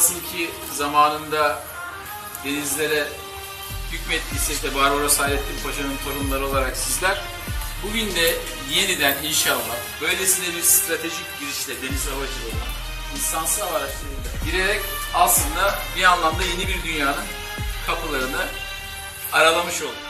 nasıl ki zamanında denizlere hükmettiysek de Barbaros Hayrettin Paşa'nın torunları olarak sizler bugün de yeniden inşallah böylesine bir stratejik girişle deniz havacılığına, insansız hava araçlarıyla girerek aslında bir anlamda yeni bir dünyanın kapılarını aralamış olduk.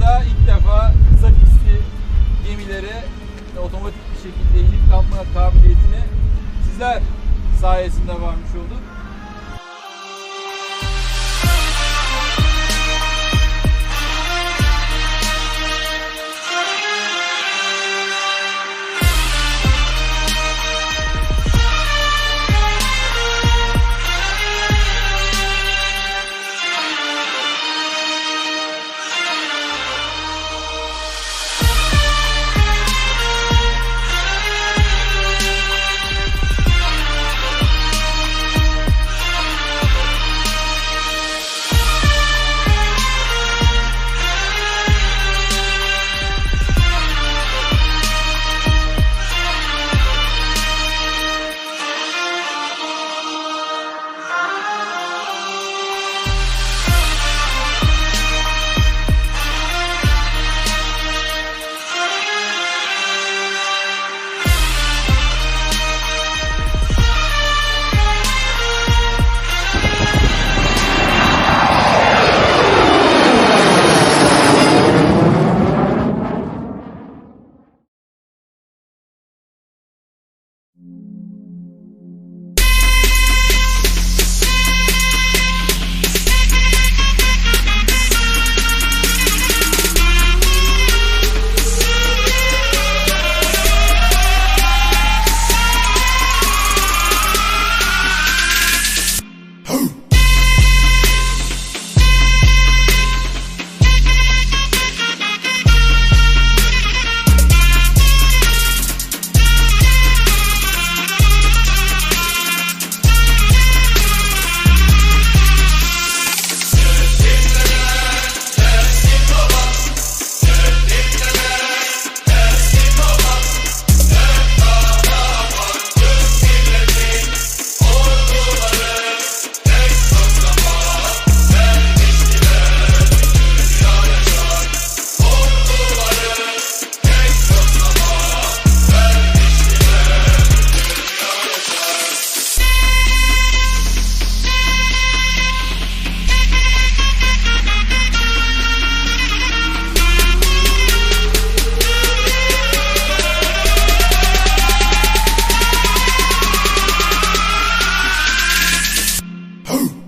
Dünyada ilk defa kısa pistli gemilere otomatik bir şekilde inip kalkma kabiliyetini sizler sayesinde varmış olduk. Who?